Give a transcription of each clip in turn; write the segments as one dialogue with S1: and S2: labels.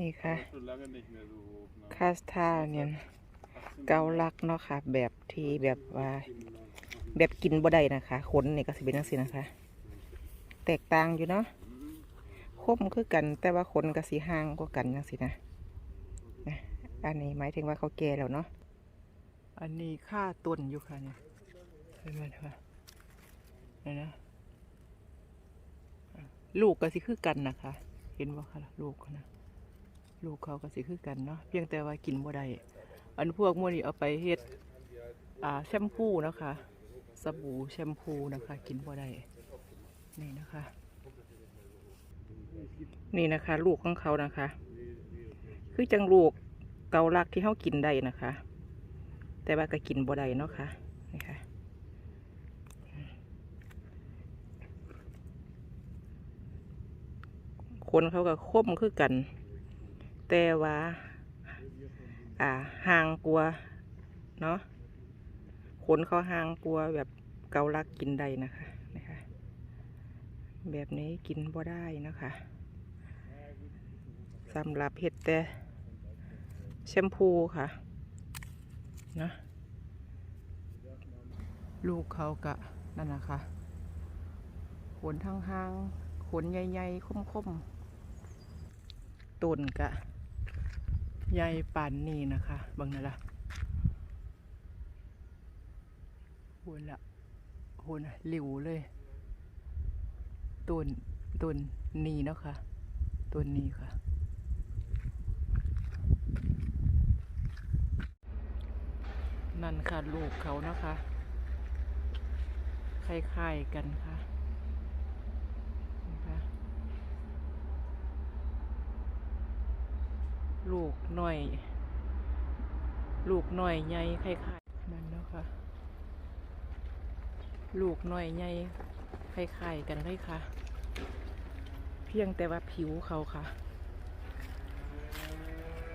S1: นี่ค่ะ
S2: schon lange nicht mehr so hoch. Ne?
S1: คาสทาเนี่ย เกาลักเนาะค่ะ แบบที่แบบว่าแบบกินบ่ได้นะคะขนนี่ก็สิเป็นจังซี่นะคะ แตกต่างอยู่เนาะคมคือกัน แต่ว่าขนก็สิห่างกว่ากันจังซี่นะนะอันนี้หมายถึงว่าเขาแก่แล้วเนาะอันนี้ค่าต้นอยู่ค่ะเนี่ยเห็นไหมคะนี่นะลูกก็สิคือกันนะคะ เห็นว่าค่ะ ลูกเขานะ ลูกเขาก็สิคือกันเนาะเพียงแต่ว่ากินบ่ได้อันพวกมื้อนี้เอาไปเฮ็ดอ่าแชมพูนะคะสบู่แชมพูนะคะ กินบ่ได้นี่นะคะ นี่นะคะ ลูกของเขานะคะ คือจังลูกเกาลักที่เขากินได้นะคะ แต่ว่าก็กินบ่ได้เนาะค่ะนี่ค่ะคนเขาก็คมคือกัน แต่ว่า อ่าห่างกลัวเนาะขนเขาหางกลัวแบบเกาลักกินได้นะคะนะคะ แบบนี้กินบ่ได้นะคะสำหรับเห็ดแต่แชมพูค่ะนะลูกเขากะนั่นนะคะขนทั้งหางขนใหญ่ๆคมๆต้นกะ ใหญ่ป่านนี้นะคะบางนั่นละหุ่นละหุ่นหลิวเลยต้นต้นนี้เนาะค่ะต้นนี้ค่ะ นั่นค่ะลูกเขานะคะคล้ายๆกันค่ะ ลูกหน่อย ลูกหน่อยใหญ่คล้ายๆนั่นเนาะค่ะ ลูกหน่อยใหญ่คล้ายๆกันเลยค่ะ เพียงแต่ว่าผิวเขาค่ะ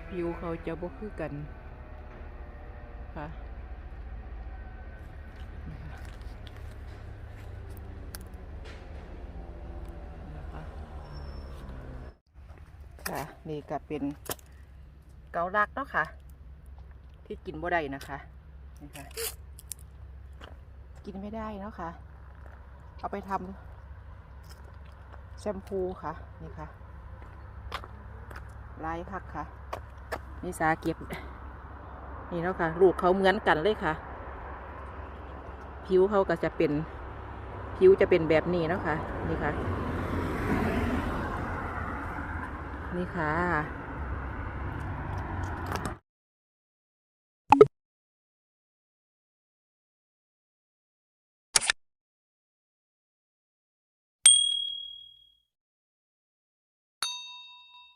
S1: ผิวเขาจะบ่คือกันค่ะค่ะนะคะค่ะนี่ก็เป็น เกาลักเนาะค่ะ ที่กินบ่ได้นะคะนี่ค่ะกินไม่ได้เนาะค่ะ เอาไปทำแชมพูค่ะ นี่ค่ะลายคักค่ะ นี่สาเก็บ นี่เนาะค่ะลูกเขาเหมือนกันเลยค่ะ ผิวเขาก็จะเป็น ผิวจะเป็นแบบนี้เนาะค่ะ นี่ค่ะ นี่ค่ะ